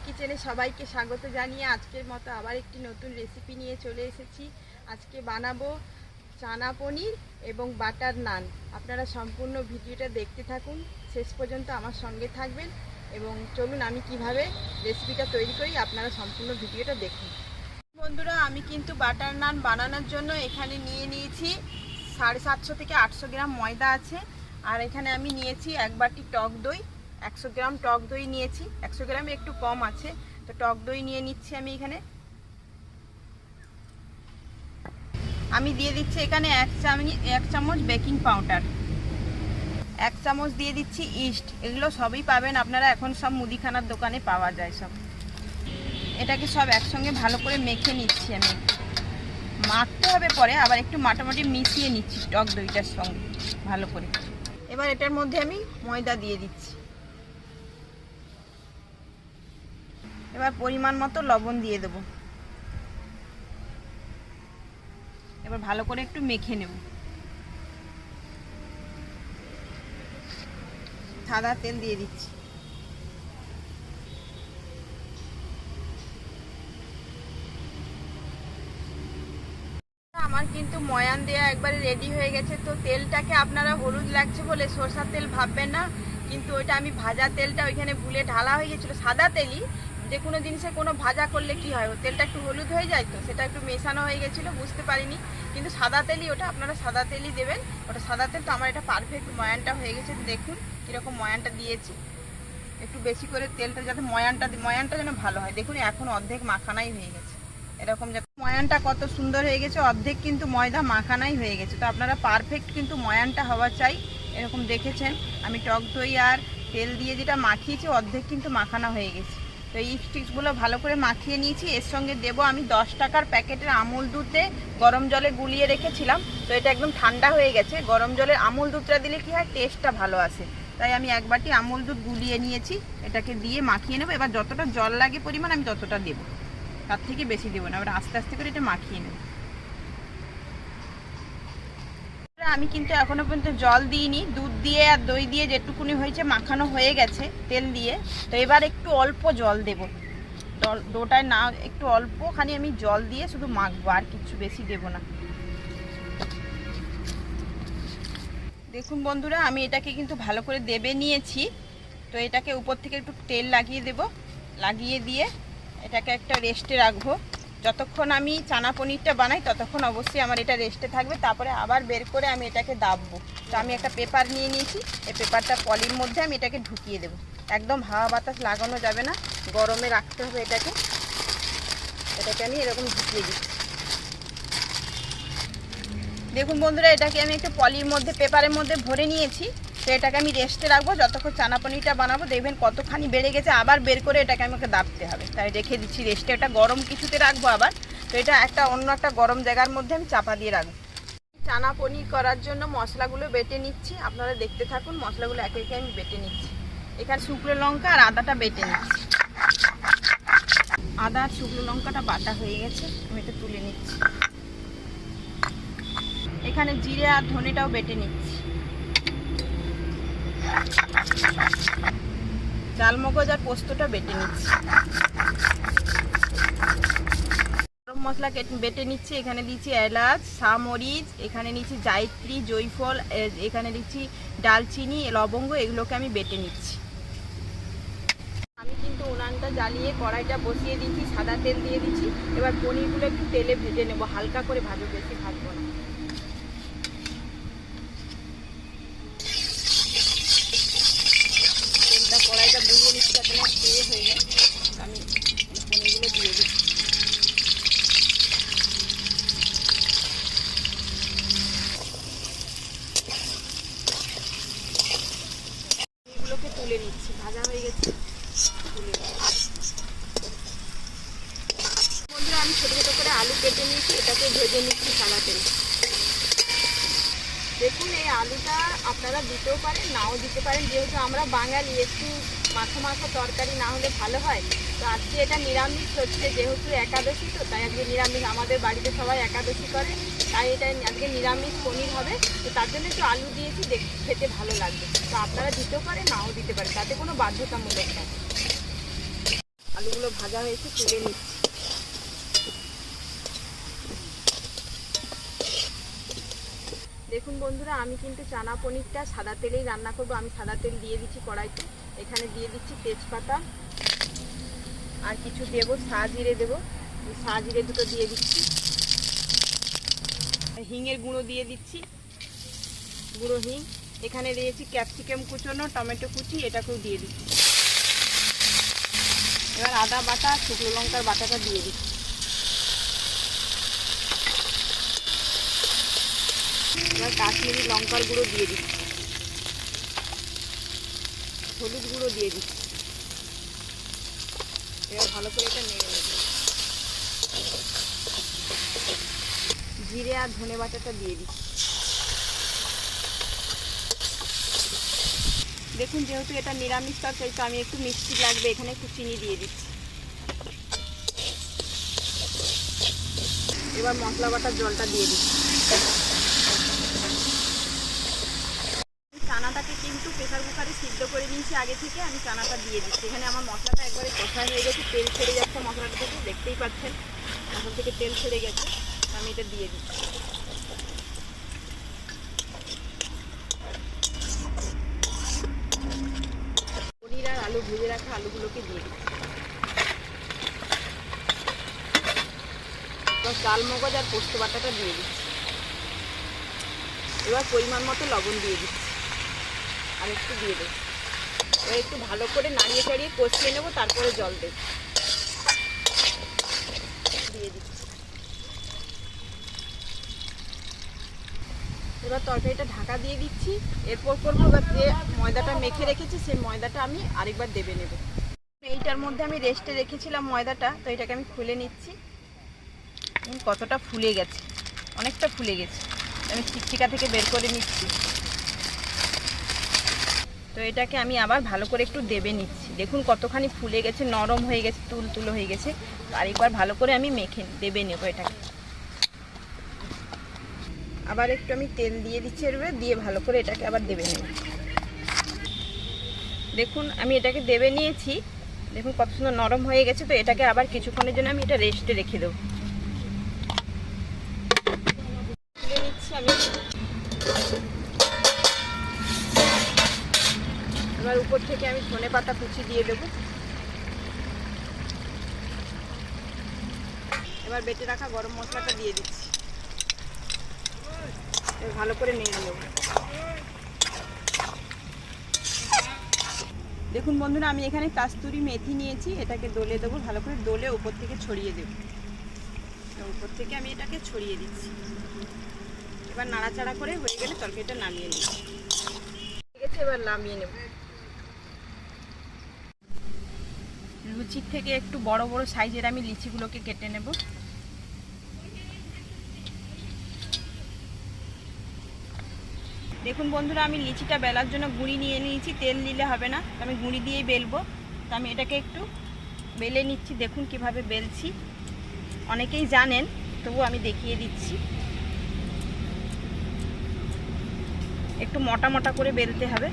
সবাইকে স্বাগত জানিয়ে আজকের মতো আবার একটি নতুন রেসিপি নিয়ে চলে এসেছি। আজকে বানাবো চানা পনির এবং বাটার নান। আপনারা সম্পূর্ণ ভিডিওটা দেখতে থাকুন। শেষ পর্যন্ত আমার সঙ্গে থাকবেন এবং চলুন আমি কীভাবে রেসিপিটা তৈরি করি আপনারা সম্পূর্ণ ভিডিওটা দেখুন। বন্ধুরা, আমি কিন্তু বাটার নান বানানোর জন্য এখানে নিয়ে নিয়েছি সাড়ে সাতশো থেকে আটশো গ্রাম ময়দা আছে। আর এখানে আমি নিয়েছি এক বাটি টক দই একশো গ্রাম টক দই নিয়েছি। একশো গ্রামে একটু কম আছে। তো টক দই নিয়ে নিচ্ছি আমি এখানে। আমি দিয়ে দিচ্ছি এখানে এক চামচ এক চামচ বেকিং পাউডার। এক চামচ দিয়ে দিচ্ছি ইস্ট। এগুলো সবই পাবেন আপনারা। এখন সব মুদিখানার দোকানে পাওয়া যায় সব। এটাকে সব একসঙ্গে ভালো করে মেখে নিচ্ছি আমি। মাখতে হবে পরে, আবার একটু মাটামাটি মিশিয়ে নিচ্ছি টক দইটার সঙ্গে ভালো করে। এবার এটার মধ্যে আমি ময়দা দিয়ে দিচ্ছি। এবার পরিমাণ মতো লবণ দিয়ে দেব। এবার ভালো করে একটু মেখে নেব। সাদা তেল দিয়ে দিচ্ছি। আমার কিন্তু ময়ান দেওয়া একবারে রেডি হয়ে গেছে। তো তেলটাকে আপনারা হলুদ লাগছে বলে সরষার তেল ভাববেন না। কিন্তু ওইটা আমি ভাজা তেলটা ওইখানে ভুলে ঢালা হয়ে গেছিল। সাদা তেলই যে কোনো জিনিসে কোনো ভাজা করলে কি হয়? তেলটা একটু হলুদ হয়ে যায় তো, সেটা একটু মেশানো হয়ে গেছিল, বুঝতে পারিনি। কিন্তু সাদা তেলই ওটা, আপনারা সাদা তেলই দেবেন। ওটা সাদা তেল তো আমার এটা পারফেক্ট ময়ানটা হয়ে গেছে, দেখুন কীরকম ময়ানটা দিয়েছি। একটু বেশি করে তেলটা যাতে ময়ানটা ময়ানটা যেন ভালো হয়। দেখুন, এখন অর্ধেক মাখানাই হয়ে গেছে। এরকম যাতে ময়ানটা কত সুন্দর হয়ে গেছে, অর্ধেক কিন্তু ময়দা মাখানাই হয়ে গেছে। তো আপনারা পারফেক্ট কিন্তু ময়ানটা হওয়া চাই, এরকম দেখেছেন। আমি টক দই আর তেল দিয়ে যেটা মাখিয়েছি, অর্ধেক কিন্তু মাখানো হয়ে গেছে। তো এই স্টিক্সগুলো ভালো করে মাখিয়ে নিয়েছি। এর সঙ্গে দেব আমি দশ টাকার প্যাকেটের আমুল দুধে গরম জলে গুলিয়ে রেখেছিলাম। তো এটা একদম ঠান্ডা হয়ে গেছে। গরম জলের আমুল দুধটা দিলে কি হয়? টেস্টটা ভালো আসে। তাই আমি এক বাটি আমুল দুধ গুলিয়ে নিয়েছি। এটাকে দিয়ে মাখিয়ে নেব। এবার যতটা জল লাগে পরিমাণ আমি ততটা দেবো। তার থেকে বেশি দেবো না। এবার আস্তে আস্তে করে এটা মাখিয়ে নেব। আমি কিন্তু এখনও পর্যন্ত জল দিইনি। দুধ দিয়ে আর দই দিয়ে যেটুকুনি হয়েছে মাখানো হয়ে গেছে তেল দিয়ে। তো এবার একটু অল্প জল দেবো। ডোটায় না, একটু অল্প খানি আমি জল দিয়ে শুধু মাখবো, আর কিছু বেশি দেবো না। দেখুন বন্ধুরা, আমি এটাকে কিন্তু ভালো করে দেবে নিয়েছি। তো এটাকে উপর থেকে একটু তেল লাগিয়ে দেব। লাগিয়ে দিয়ে এটাকে একটা রেস্টে রাখব। যতক্ষণ আমি চানা পনিরটা বানাই, ততক্ষণ অবশ্যই আমার এটা রেস্টে থাকবে। তারপরে আবার বের করে আমি এটাকে দাববো। তো আমি একটা পেপার নিয়ে নিয়েছি। এই পেপারটা পলির মধ্যে আমি এটাকে ঢুকিয়ে দেবো। একদম হাওয়া বাতাস লাগানো যাবে না। গরমে রাখতে হবে এটাকে। এটাকে আমি এরকম ঢুকিয়ে দিচ্ছি। দেখুন বন্ধুরা, এটাকে আমি একটু পলির মধ্যে পেপারের মধ্যে ভরে নিয়েছি। এটাকে আমি রেস্টে রাখব, যতক্ষণ চানা পনিরটা বানাবো, দেখবেন কতখানি বেড়ে গেছে, আবার বের করে এটাকে আমাকে দাবতে হবে। তাই রেখে দিচ্ছি রেস্টে এটা গরম কিছুতে রাখব আবার। তো এটা একটা অন্য একটা গরম জায়গার মধ্যে আমি চাপা দিয়ে রাখব। চানা পনির করার জন্য মশলাগুলো বেটে নিচ্ছি। আপনারা দেখতে থাকুন, মশলাগুলো একে একে আমি বেটে নিচ্ছি। এখানে শুকনো লঙ্কা আর আদাটা বেটে নিচ্ছি। আদা আর শুকনো লঙ্কাটা বাটা হয়ে গেছে, আমি এটা তুলে নিচ্ছি। এখানে জিরে আর ধনেটাও বেটে নিচ্ছি। চালমগজ আর পোস্তটা বেটে নিচ্ছি। গরম মশলা বেটে নিচ্ছি, এখানে দিচ্ছি এলাচ সামরিচ এখানে নিচ্ছি জায়ত্রী, জয়ফল এখানে দিচ্ছি ডালচিনি, লবঙ্গ, এগুলোকে আমি বেটে নিচ্ছি। আমি কিন্তু উনানটা জ্বালিয়ে কড়াইটা বসিয়ে দিচ্ছি সাদা তেল দিয়ে দিচ্ছি। এবার পনিরগুলো একটু তেলে ভেজে নেব, হালকা করে ভাজবো বেশি ভাজবো না তেলটা কড়াইটা বুঝিয়ে নিচ্ছি যাতে না তেল হয়ে যায় আমি পনিরগুলো দিয়ে দিচ্ছি এগুলোকে তুলে নিচ্ছি ভাজা হয়ে গেছে তুলে নিচ্ছি বন্ধুরা আমি ছোটো ছোটো করে আলু কেটে নিয়েছি এটাকে ভেজে নিচ্ছি সাদা তেলে দেখুন এই আলুটা আপনারা দিতেও পারেন, নাও দিতে পারেন। যেহেতু আমরা বাঙালি, একটু মাখো মাখো তরকারি না হলে ভালো হয়। তো আজকে এটা নিরামিষ হচ্ছে, যেহেতু একাদশী তো, তাই আজকে নিরামিষ। আমাদের বাড়িতে সবাই একাদশী করে, তাই এটা আজকে নিরামিষ পনির হবে। তো তার জন্য একটু আলু দিয়েছি খেতে ভালো লাগবে। তো আপনারা দিতেও পারেন, নাও দিতে পারেন। তাতে কোনো বাধ্যতামূলক না আলুগুলো ভাজা হয়েছে, তুলে নিচ্ছি। দেখুন বন্ধুরা, আমি কিন্তু চানা পনিরটা সাদা তেলেই রান্না করব। আমি সাদা তেল দিয়ে দিচ্ছি কড়াইতে। এখানে দিয়ে দিচ্ছি তেজপাতা। আর কিছু দেবো সা জিরে দেবো। সা জিরে দুটো দিয়ে দিচ্ছি। হিঙের গুঁড়ো দিয়ে দিচ্ছি। গুঁড়ো হিং। এখানে দিয়েছি ক্যাপসিকাম কুচোনো টমেটো কুচি, এটাকেও দিয়ে দিচ্ছি। এবার আদা বাটা, শুকনো লঙ্কার বাটাটা দিয়ে দিচ্ছি। এবার কাশ্মীরি লঙ্কার গুঁড়ো দিয়ে দিচ্ছি। হলুদ গুঁড়ো দিয়ে দিচ্ছি। এবার ভালো করে এটা নেড়ে নেব। জিরে আর ধনে বাটাটা দিয়ে দিচ্ছি। দেখুন, যেহেতু এটা নিরামিষ তরকারি, তো আমি একটু মিষ্টি লাগবে, এখানে একটু চিনি দিয়ে দিচ্ছি। এবার মশলা বাটার জলটা দিয়ে দিচ্ছি। নিয়েছি আগে থেকে, আমি চানাটা দিয়ে দিচ্ছি। এখানে আমার মশলাটা একবারে কষা হয়ে গেছে, তেল ছেড়ে যাচ্ছে মশলাটা থেকে, দেখতেই পাচ্ছেন। মশলা থেকে তেল ছেড়ে গেছে, আমি এটা দিয়ে দিচ্ছি। পনির আর আলু ভেজে রাখা আলুগুলোকে দিয়ে দিচ্ছি। চাল মগজ আর পোস্ত বাটাটা দিয়ে দিচ্ছি। এবার পরিমাণ মতো লবণ দিয়ে দিচ্ছি। আর একটু দিয়ে এবার একটু ভালো করে নাড়িয়ে চাড়িয়ে কষিয়ে নেব, তারপরে জল দেব। দিয়ে দিচ্ছি। এবার তরকারিটা ঢাকা দিয়ে দিচ্ছি। এরপর করব এবার যে ময়দাটা মেখে রেখেছি, সেই ময়দাটা আমি আরেকবার দেবে নেব। এইটার মধ্যে আমি রেস্টে রেখেছিলাম ময়দাটা, তো এটাকে আমি খুলে নিচ্ছি। কতটা ফুলে গেছে, অনেকটা ফুলে গেছে। আমি চিকচিকা থেকে বের করে নিচ্ছি। তো এটাকে আমি আবার ভালো করে একটু দেবে নিচ্ছি। দেখুন কতখানি ফুলে গেছে, নরম হয়ে গেছে তুল তুলো হয়ে গেছে। তো আরেকবার ভালো করে আমি মেখে দেবে নেব এটাকে। আবার একটু আমি তেল দিয়ে দিচ্ছি এর দিয়ে ভালো করে এটাকে আবার দেবে নেব। দেখুন আমি এটাকে দেবে নিয়েছি। দেখুন কত সুন্দর নরম হয়ে গেছে, তো এটাকে আবার কিছুক্ষণের জন্য আমি এটা রেস্টে রেখে দেবো। নিচ্ছি আমি এবার উপর থেকে আমি ধনে পাতা কুচি দিয়ে দেবো। এবার বেটে রাখা গরম মশলাটা দিয়ে দিচ্ছি। ভালো করে নিয়ে নেব। দেখুন বন্ধুরা, আমি এখানে কাস্তুরি মেথি নিয়েছি, এটাকে দলে দেবো, ভালো করে দলে উপর থেকে ছড়িয়ে দেবো। উপর থেকে আমি এটাকে ছড়িয়ে দিচ্ছি। এবার নাড়াচাড়া করে হয়ে গেলে তরকারিটা নামিয়ে নিচ্ছি। ঠিক আছে, এবার নামিয়ে নেব। লুচির থেকে একটু বড় বড় সাইজের আমি লিচিগুলোকে কেটে নেব। দেখুন বন্ধুরা, আমি লিচিটা বেলার জন্য গুঁড়ি নিয়ে নিয়েছি, তেল নিলে হবে না আমি গুঁড়ি দিয়েই বেলবো। তো আমি এটাকে একটু বেলে নিচ্ছি, দেখুন কীভাবে বেলছি। অনেকেই জানেন তবু আমি দেখিয়ে দিচ্ছি। একটু মোটা মোটা করে বেলতে হবে।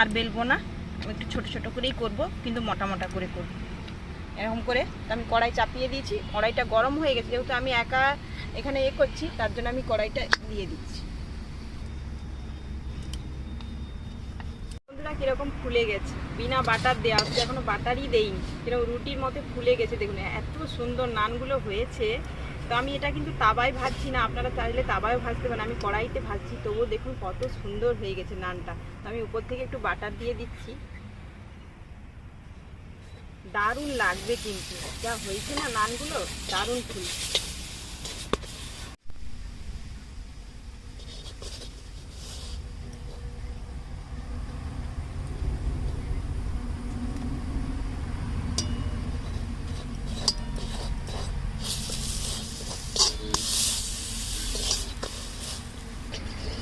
আর বেলবো না। আমি একটু ছোট ছোট করেই করব, কিন্তু মোটা মোটা করে করব। এরকম করে আমি কড়াই চাপিয়ে দিয়েছি। কড়াইটা গরম হয়ে গেছে, যেহেতু আমি একা এখানে এ করছি, তার জন্য আমি কড়াইটা দিয়ে দিচ্ছি। বন্ধুরা, কীরকম ফুলে গেছে। বিনা বাটার দেওয়া হচ্ছে, এখনও বাটারই দেইনি। কীরকম রুটির মতো ফুলে গেছে, দেখুন, এত সুন্দর নানগুলো হয়েছে। তো আমি এটা কিন্তু তাবায় ভাজছি না, আপনারা চাইলে তাবায় ভাজতে পারেন, আমি কড়াইতে ভাজছি, তবুও দেখুন কত সুন্দর হয়ে গেছে নানটা। তো আমি উপর থেকে একটু বাটার দিয়ে দিচ্ছি। দারুণ লাগবে কিন্তু, যা হয়েছে না নানগুলো, দারুণ ফুল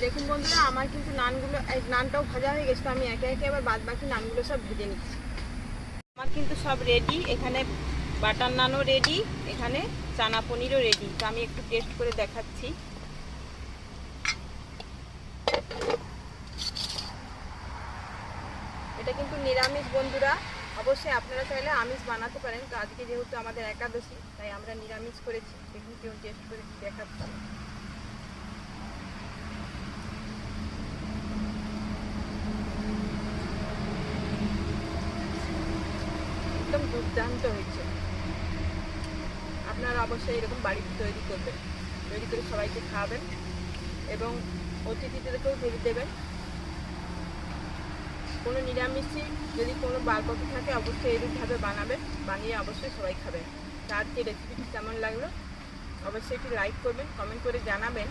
দেখুন বন্ধুরা আমার কিন্তু নানগুলো নানটাও ভাজা হয়ে গেছে আমি একে একে আবার বাদ বাকি নানগুলো সব ভেজে নিচ্ছি। আমার কিন্তু সব রেডি এখানে বাটার নানও রেডি এখানে চানা পনিরও রেডি তো আমি একটু টেস্ট করে দেখাচ্ছি। এটা কিন্তু নিরামিষ বন্ধুরা, অবশ্যই আপনারা চাইলে আমিষ বানাতে পারেন, তো আজকে যেহেতু আমাদের একাদশী, তাই আমরা নিরামিষ করেছি, দেখুন কেউ টেস্ট করে দেখাচ্ছি একদম দুর্দান্ত হয়েছে। আপনারা অবশ্যই এরকম বাড়িতে তৈরি করবেন। তৈরি করে সবাইকে খাওয়াবেন এবং অতিথিদেরকেও তৈরি দেবেন। কোনো নিরামিষই যদি কোনো বারপথ থাকে, অবশ্যই এরকমভাবে বানাবেন। বানিয়ে অবশ্যই সবাই খাবেন। আজকে রেসিপিটি কেমন লাগল? অবশ্যই একটি লাইক করবেন কমেন্ট করে জানাবেন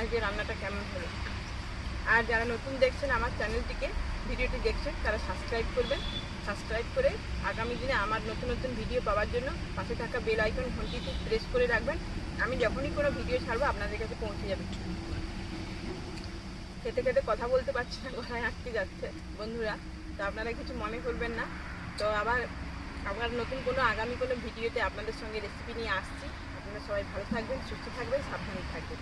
আজকে রান্নাটা কেমন হলো। আর যারা নতুন দেখছেন আমার চ্যানেলটিকে ভিডিওটি দেখছেন, তারা সাবস্ক্রাইব করবেন। সাবস্ক্রাইব করে আগামী দিনে আমার নতুন নতুন ভিডিও পাওয়ার জন্য পাশে থাকা বেল আইকন ঘন্টিটি প্রেস করে রাখবেন। আমি যখনই কোনো ভিডিও ছাড়বো, আপনাদের কাছে পৌঁছে যাবে। খেতে খেতে কথা বলতে পারছি না, গলায় আটকে যাচ্ছে। বন্ধুরা, তো আপনারা কিছু মনে করবেন না। তো আবার আবার নতুন কোনো, আগামী কোনো ভিডিওতে আপনাদের সঙ্গে রেসিপি নিয়ে আসছি। আপনারা সবাই ভালো থাকবেন, সুস্থ থাকবেন, সাবধানে থাকবেন।